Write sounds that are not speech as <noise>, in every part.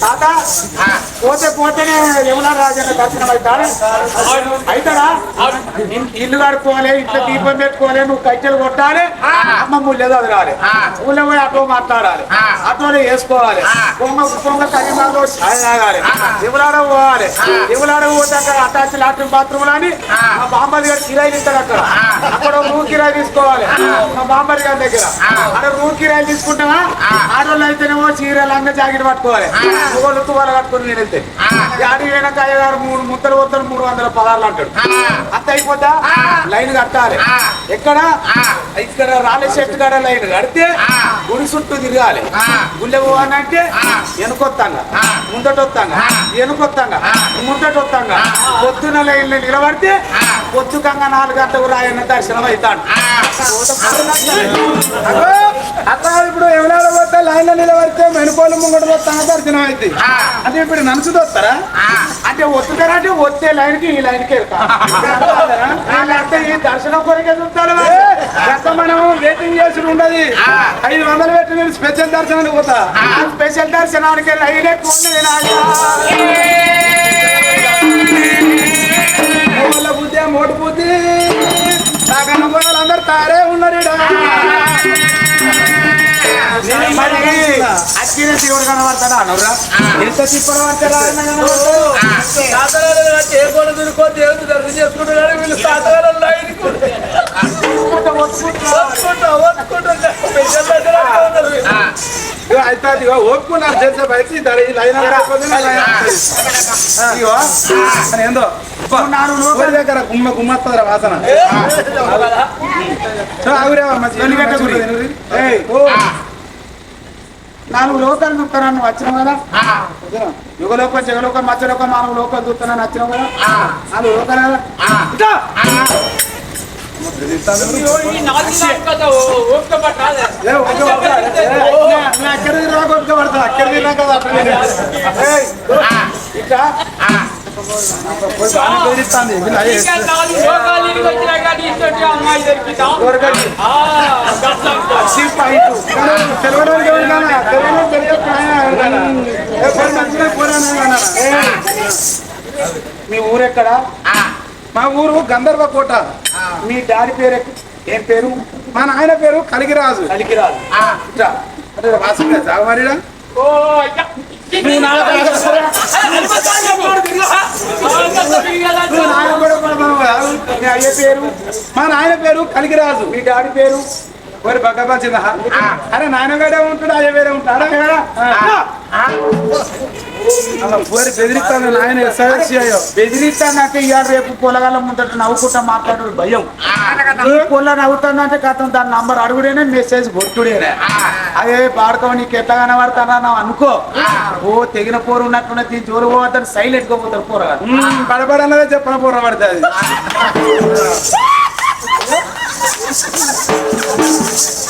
తాత పోతే పోతేనే యమునా రాజన్న దర్శనం అవుతాడు? అవుతాడా ఇల్లు కడుక్కోవాలి ఇంట్లో దీపం పెట్టుకోవాలి నువ్వు కట్టెలు కొట్టాలి అమ్మ ముళ్ళే చదవాలి ఊళ్ళో పోయి అటో మాట్లాడాలి అటోనే వేసుకోవాలి పొంగ పొంగ కరీమాలో ఛాయ్ తాగాలి శివలాడ పోవాలి శివలాడ పోతే అక్కడ అటాచ్ లాట్రిన్ బాత్రూమ్ అని మా బామ్మది గారు కిరాయి ఇస్తాడు అక్కడ. అక్కడ రూమ్ కిరాయి తీసుకోవాలి. మా బామ్మది గారి దగ్గర. అక్కడ రూమ్ కిరాయి తీసుకుంటామా ఆడవాళ్ళు అయితేనేమో చీరలు అన్న జాకెట్ పట్టుకోవాలి. మొగోళ్ళు తువాలు కట్టుకుని నేను వెళ్తే ఆడి వెనక అయ్యగారు మూడు ముద్దలు పోతారు మూడు వందల పదార్లు అంటాడు. అంత అయిపోతా లైన్ కట్టాలి. ఎక్కడ? ఇక్కడ రాలే చెట్టు కాడ లైన్ కడితే గుడి చుట్టూ తిరగాలి. గుళ్ళె పోవాలంటే వెనుకొత్తాంగా ముందటొత్తాంగా వెనుకొత్తాంగా ముందటొత్తాంగా. పొద్దున లైన్ నిలబడితే పొద్దుకంగా నాలుగు గంటలకు రాయన్న దర్శనం అవుతాడు. అక్కడ ఇప్పుడు ఎవరైనా పోతే లైన్ నిలబడితే మెనుకోలు పోతాను దర్శనం అయితే అంటే ఇప్పుడు నన్సు వస్తారా అంటే ఒత్తుతారా అంటే ఒత్తే లైన్కి ఈ లైన్కి అంటే ఈ దర్శనం కొరకే చూస్తారు గత మనం వెయిటింగ్ చేసి ఉండదు ఐదు వందలు పెట్టి నేను స్పెషల్ దర్శనానికి పోతా స్పెషల్ దర్శనానికి లైన్ ఎక్కువ ఉన్నది వాళ్ళ బుద్ధి మోటు బుద్ధి నాకన్న తారే ఉన్నారు ఈడ. నేను మరి అక్కిన దేవుడు కనబడతాడా? అనురా ఎంత తిప్పడం అయితే ఇదిగో ఒప్పుకున్నారు చేసే బయట లైన్ ఏందో? ఊరి దగ్గర గుమ్మ గుమ్మత్తదర వాసన? నాలుగు లోకాలు చూస్తానని వచ్చినావు కదా? యుగలోకం జగలోకం మధ్యలోకం నాలుగు లోకాలు చూస్తానని వచ్చినావు కదా? నాలుగు లోకాలు? కదా అక్కడికి రాక ఒక్క పడతా. అక్కడికి రాక మీ ఊరెక్కడ మా ఊరు గంధర్వ కోట మీ డాడీ పేరు ఏం పేరు? మా నాయన పేరు కలిగిరాజు. కలిగిరాజు. అంటే వాసుగా జాగమారిడా నువ్వు పేరు మా నాయన పేరు కలిగిరాజు. మీ డాడీ పేరు మరి బగ్గబ్బా చిన్న అరే నాయన వేరే ఉంటాడు. అయ్య వేరే ఉంటాడు పోరి బెదిరిస్తాను నాయన ఎస్ఐసి అయ్యో బెదిరిస్తానంటే ఇవాళ రేపు పొలగాల ముందట నవ్వుకుంటా మాట్లాడు భయం. ఈ పొల నవ్వుతుందంటే కథం దాని నంబర్ అడుగుడేనే మెసేజ్ కొట్టుడేనే. అదే పాడుకో నీకు ఎట్లా కనబడతానా అనుకో. ఓ తెగిన పోరు ఉన్నట్టున్న దీని జోరు పోతాడు సైలెంట్గా పోతాడు పోరగా పడబడన్నదే చెప్పన పోర పడుతుంది. <laughs>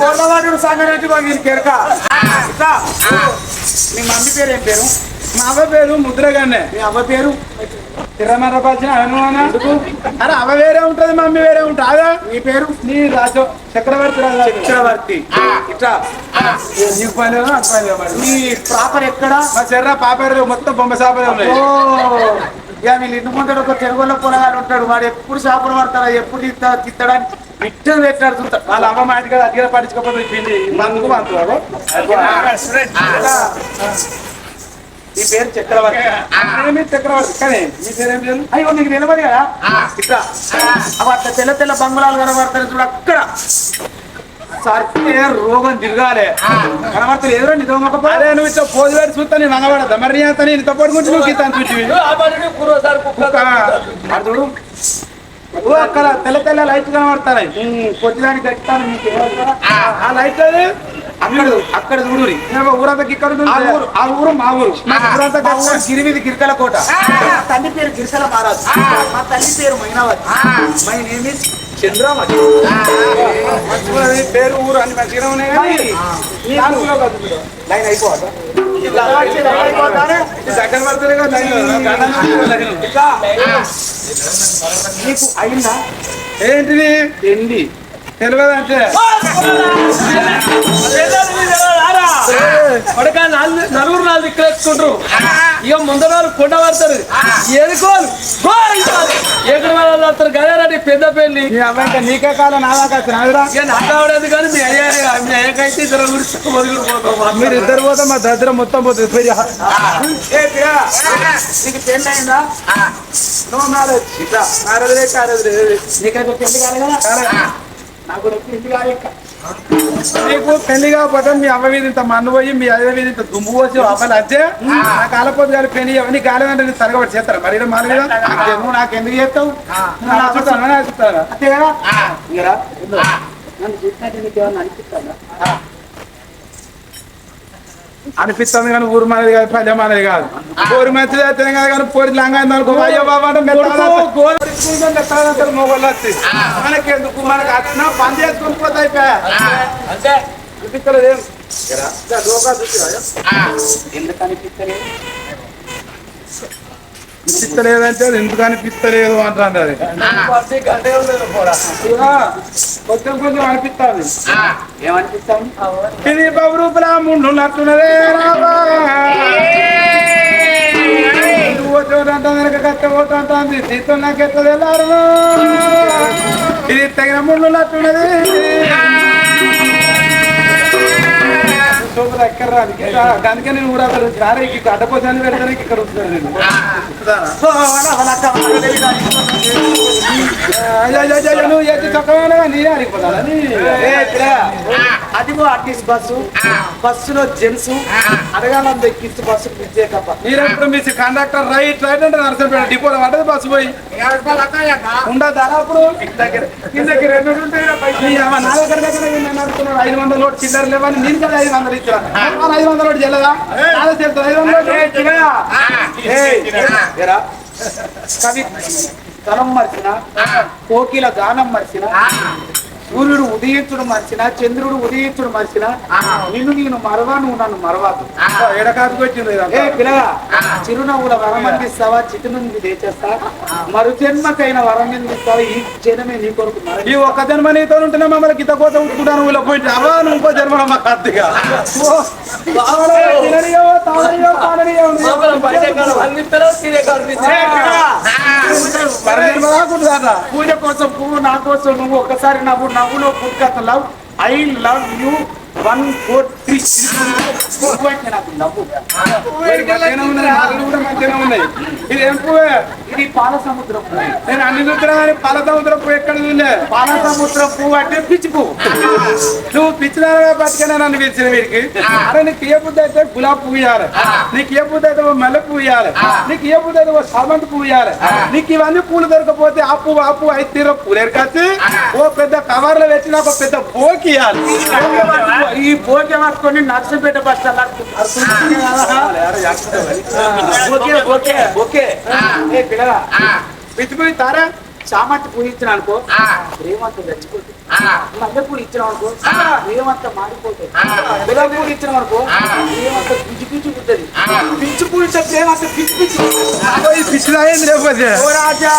పోలవాడు సంగతి వీళ్ళకి ఎరక ఇట్లా. మీ మమ్మీ పేరు ఏం పేరు? మా అవ్వ పేరు ముద్రగానే మీ అవ్వ పేరు? తిరమరపరిచిన హనుమాన? అరే అవ్వ వేరే ఉంటది మమ్మీ వేరే ఉంటుందా. నీ పేరు? నీ రాజు చక్రవర్తి రాజు. చక్రవర్తి. ఇట్లా. నీకు పని? నీ ప్రాపర్ ఎక్కడ? మా చెర్ర పాపేరు మొత్తం బొమ్మ సాపరే ఉన్నాయి. ఇక వీళ్ళు ఇంటి ముందర ఒక తెలుగులో పొలగాలు ఉంటాడు. వాడు ఎప్పుడు చేపలు పడతారా ఎప్పుడు తిత్తా తిత్తడానికి ఇట్టు పెట్టాడు చూస్తాడు వాళ్ళ అమ్మ మాట కదా అడిగిన పట్టించుకోకపోతే పిండి మందుకు మందు వాడు. ఈ పేరు చక్రవర్తి. చక్రవర్తి. కానీ మీ పేరు ఏం పేరు? అయ్యో నీకు నిలబడి కదా? ఇట్లా. అవి అట్లా తెల్ల తెల్ల బంగుళాలు కనబడతారు చూడు అక్కడ. సర్తే రోగం తిరగాలి. కనబడతారు ఎదురు నిజం అరే నువ్వు ఇట్లా పోజు పెట్టి చూస్తా నేను మరి నీ అంతా నేను తప్పటి గురించి నువ్వు గీతాను చూసి అటు చూడు. ఓ అక్కడ తెల్ల తెల్ల లైట్ కనబడతాయి పొద్దుదానికి కట్టాను మీకు? ఆ. లైట్ అది అక్కడ అక్కడ చూడు. ఊరంతా ఇక్కడ. ఆ ఊరు ఊరు మా ఊరు. ఊరంతా కట్టాను. గిరివిది గిరికల కోట. తల్లి పేరు గిరికల మహారాజు. మా తల్లి పేరు మైనావతి. మై నేమ్ ఇస్ మంచిగున్నది, పేరు ఊరు అన్ని మంచిగానే ఉన్నాయి కానీ. లైన్. ఇట్లా. నీకు అయిందా? ఏంటిది? ఏంటి తెలియదు అంటే నాలుగు నలుగురు నాలుగు దిక్కులు ఎత్తుకుంటారు. ఇక ముందర వాళ్ళు కొండ పడతారు. ఏడుకోలు ఎక్కడ వాళ్ళు వస్తారు గదేనండి పెద్ద పెళ్ళి నీకే కాలం నా దాకా వచ్చినాదిరా ఇక నాకు కావడేది కానీ మీ అయ్యా మీ అయ్యకైతే ఇద్దరు గురించి మీరు ఇద్దరు పోతే మా దద్దర మొత్తం పోతుంది పిల్ల, నీకు పెళ్ళి అయిందా? నో మ్యారేజ్ ఇట్లా. మ్యారేజ్ రేట్ మ్యారేజ్ రేట్ నీకైతే పెళ్ళి కాలే కదా? నాకు పెళ్ళి కాలే. ఇంకా. నీకు పెళ్ళి కాకపోతే మీ అమ్మ మీద ఇంత మన్ను పోయి మీ అయ్య మీద ఇంత దుమ్ము పోసి అబ్బాయి అజ్జే నా కాలపోతే కానీ పెళ్ళి అవన్నీ కాలేదంటే నేను తరగబడి చేస్తారా? మరి మారు కదా. నువ్వు నాకు ఎందుకు చేస్తావు? నా చూస్తాను నా చూస్తాను అంతే కదా? అనిపిస్తుంది? కానీ ఊరు మనది కాదు పల్లె మనది కాదు. ఊరు మంచిది అయితే కాదు కానీ పోరి లంగా అనుకో అయ్యో బాబా అంటే మొగోళ్ళు వచ్చి మనకి ఎందుకు మనకు వచ్చినా పని చేసుకొని పోతే అయిపోయా? అంతే. ఎందుకు అనిపిస్తలేదు? అనిపిస్తలేదంటే ఎందుకు అనిపిస్తలేదు అంటాను అది. కొంచెం కొంచెం అనిపిస్తుంది. ఏమనిపిస్తుంది ఇది బబురూపుల ముండు నట్టున్నదే రాబా. ఇటు అంటుంది, వెనక కత్తి పోతే అంటుంది, సీతం నాకు ఎట్లా తెల్లారు? ఇది తగిన ముళ్ళు నట్టున్నది సూపర్ ఎక్కడ రాదు అందుకే నేను ఊరా సారే ఇక్కడ అడ్డపోసాన్ని పెడతానికి ఇక్కడ వస్తున్నాను నేను. నువ్వు ఎత్తి చక్కగా నీ ఆడిపోతారా అదిగో ఆర్టీసీ బస్సు. బస్సులో జెంట్స్. అడగాలని ఎక్కిస్తూ బస్సు పిచ్చే కప్ప మీరెప్పుడు మీ కండక్టర్ రైట్ రైట్ అంటే నరసంపేట డిపోలో పడ్డది బస్సు పోయి? ఉండదా అప్పుడు? కిందకి రెండు నా దగ్గర దగ్గర నడుస్తున్నాడు ఐదు వందల నోటు చిల్లర లేవని నేను కదా ఐదు వందలు ఇచ్చా ఐదు వందల నోటు చెల్లదా? ఐదు వందల కవి తనం మర్చిన? కోకిల గానం మర్చిన? సూర్యుడు ఉదయించుడు మర్చిన చంద్రుడు ఉదయించుడు మర్చిన నిన్ను నేను మరవా నువ్వు నన్ను మరవాదు ఎడకాదుకు వచ్చింది ఏ పిల్లగా? చిరునవ్వుల వరం అందిస్తావా? చిటు నుండి తెచ్చేస్తా మరు జన్మకైన వరం అందిస్తావా ఈ జనమే నీ కొరకు ఈ ఒక్క జన్మ నీతో ఉంటేనే మమ్మల్ని గిత కోత ఉంటున్నాను ఇలా పోయి అవా నువ్వు ఇంకో జన్మ మా తినే పూజ కోసం పువ్వు నా కోసం నువ్వు ఒకసారి నవ్వు నవ్వులో పుట్టుకత love I love you one four ఇది ఏం పువ్వు ఇది పాల సముద్రం పువ్వు నేను అన్ని చూస్తున్నా కానీ పాల సముద్రం పువ్వు ఎక్కడ చూడలే పాల సముద్రం పువ్వు అంటే పిచ్చి పువ్వు నువ్వు పిచ్చిదారుగా బతికనే నన్ను పిలిచిన వీరికి అరే నీకు ఏ బుద్ధి అయితే గులాబ్ పువ్వు ఇవ్వాలి నీకు ఏ బుద్ధి అయితే ఓ మల్లె పువ్వు ఇవ్వాలి నీకు ఏ బుద్ధి అయితే ఓ సామంతి పువ్వు ఇవ్వాలి నీకు ఇవన్నీ పూలు దొరకపోతే ఆ పువ్వు ఆ పువ్వు అయితే తీర పూలు ఎరకచ్చి ఓ పెద్ద కవర్లో లో ఒక పెద్ద బోకి ఇవ్వాలి ఈ బోకి పట్టుకొని Narsampet bus okay okay okay. ఏ పిల్లగా పిచ్చిపోయి తారా చామంతి పూలు ఇచ్చిన అనుకో. ప్రేమంత చచ్చిపోతుంది మల్లె పూలు ఇచ్చిన అనుకో. ప్రేమంత మారిపోతుంది గులాబీ పూలు ఇచ్చిన అనుకో. ప్రేమంత పిచ్చి పిచ్చి పుట్టది. పిచ్చి పూలు ఇచ్చే ప్రేమంత పిచ్చి పిచ్చి పిచ్చి లేకపోతే రాజా.